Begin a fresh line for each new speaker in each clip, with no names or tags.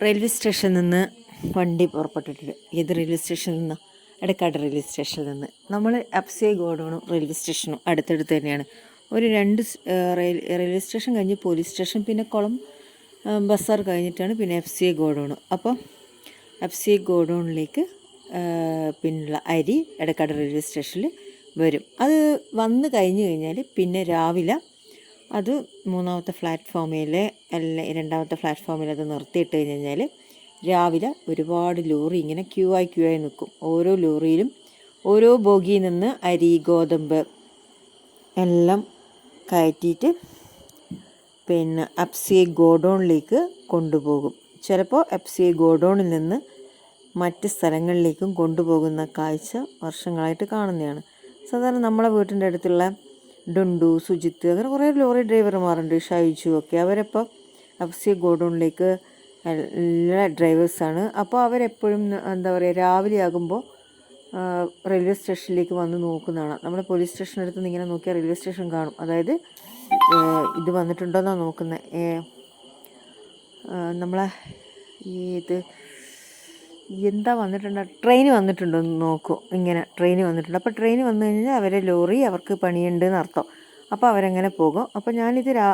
Railway സ്റ്റേഷനിൽ നിന്ന് വണ്ടി പുറപ്പെട്ടിട്ടുണ്ട്. ഏത് റെയിൽവേ സ്റ്റേഷനിൽ നിന്ന്? എടക്കാട് റെയിൽവേ സ്റ്റേഷനിൽ നിന്ന്. നമ്മൾ അപ്സേ ഗോഡൗണും റെയിൽവേ സ്റ്റേഷനും അടുത്തടുത്ത് തന്നെയാണ്. ഒരു രണ്ട് റെയിൽ റെയിൽവേ സ്റ്റേഷൻ കഴിഞ്ഞ് പോലീസ് സ്റ്റേഷൻ പിന്നെ കുളം ബസ്സാർ കഴിഞ്ഞിട്ടാണ് പിന്നെ എഫ് സി ഗോഡൗൺ അപ്പോൾ എഫ് സി ഗോഡൗണിലേക്ക് പിന്നുള്ള അരി എടക്കാട് റെയിൽവേ സ്റ്റേഷനിൽ വരും. അത് വന്ന് കഴിഞ്ഞ് കഴിഞ്ഞാൽ പിന്നെ രാവിലെ അത് മൂന്നാമത്തെ പ്ലാറ്റ്ഫോമിൽ അല്ല രണ്ടാമത്തെ പ്ലാറ്റ്ഫോമിൽ അത് നിർത്തിയിട്ട് കഴിഞ്ഞാൽ രാവിലെ ഒരുപാട് ലോറി ഇങ്ങനെ ക്യൂ ആയി ക്യൂ ആയി നിൽക്കും ഓരോ ലോറിയിലും ഓരോ ബോഗിയിൽ നിന്ന് അരി ഗോതമ്പ് എല്ലാം കയറ്റിയിട്ട് പിന്നെ എപ്സിയെ ഗോഡൗണിലേക്ക് കൊണ്ടുപോകും. ചിലപ്പോൾ എപ്സിയെ ഗോഡൗണിൽ നിന്ന് മറ്റ് സ്ഥലങ്ങളിലേക്കും കൊണ്ടുപോകുന്ന കാഴ്ച വർഷങ്ങളായിട്ട് കാണുന്നതാണ്. സാധാരണ നമ്മളെ വീട്ടിന്റെ അടുത്തുള്ള ഡുണ്ടു സുജിത്ത് അങ്ങനെ കുറേ ലോറി ഡ്രൈവർമാരുണ്ട് ഷൈജു ഒക്കെ. അവരപ്പോൾ എഫ്സി ഗോഡൗണിലേക്ക് എല്ലാ ഡ്രൈവേഴ്സാണ്. അപ്പോൾ അവരെപ്പോഴും എന്താ പറയുക രാവിലെ ആകുമ്പോൾ റെയിൽവേ സ്റ്റേഷനിലേക്ക് വന്ന് നോക്കുന്നതാണ്. നമ്മൾ പോലീസ് സ്റ്റേഷനടുത്ത് നിന്ന് ഇങ്ങനെ നോക്കിയാൽ റെയിൽവേ സ്റ്റേഷൻ കാണും. അതായത് ഇത് ഇത് വന്നിട്ടുണ്ടോയെന്നാണ് നോക്കുന്നത്. നമ്മളെ ഈ ഇത് എന്താ വന്നിട്ടുണ്ട്? ട്രെയിൻ വന്നിട്ടുണ്ടോ എന്ന് നോക്കൂ. ഇങ്ങനെ ട്രെയിൻ വന്നിട്ടുണ്ട്. അപ്പോൾ ട്രെയിൻ വന്നു കഴിഞ്ഞാൽ അവരെ ലോറി അവർക്ക് പണിയുണ്ട് എന്നർത്ഥം അപ്പോൾ അവരങ്ങനെ പോകും. അപ്പോൾ ഞാനിത് രാ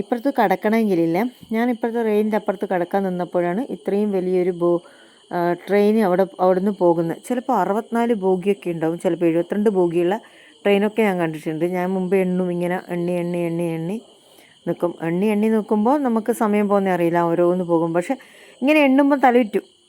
ഇപ്പുറത്ത് കടക്കണമെങ്കിലില്ലേ. ഞാൻ ഇപ്പുറത്ത് അപ്പുറത്ത് കടക്കാൻ നിന്നപ്പോഴാണ് ഇത്രയും വലിയൊരു ബോ ട്രെയിൻ അവിടെ അവിടുന്ന് പോകുന്നത്. ചിലപ്പോൾ അറുപത്തിനാല് ബോഗിയൊക്കെ ഉണ്ടാവും. ചിലപ്പോൾ എഴുപത്തിരണ്ട് ബോഗിയുള്ള ട്രെയിനൊക്കെ ഞാൻ കണ്ടിട്ടുണ്ട്. ഞാൻ മുമ്പ് എണ്ണും ഇങ്ങനെ എണ്ണി എണ്ണി എണ്ണി എണ്ണി നിൽക്കും എണ്ണി എണ്ണി നിൽക്കുമ്പോൾ നമുക്ക് സമയം പോകുന്ന അറിയില്ല. ഓരോന്ന് പോകും. പക്ഷേ ഇങ്ങനെ എണ്ണുമ്പോൾ തലവിറ്റും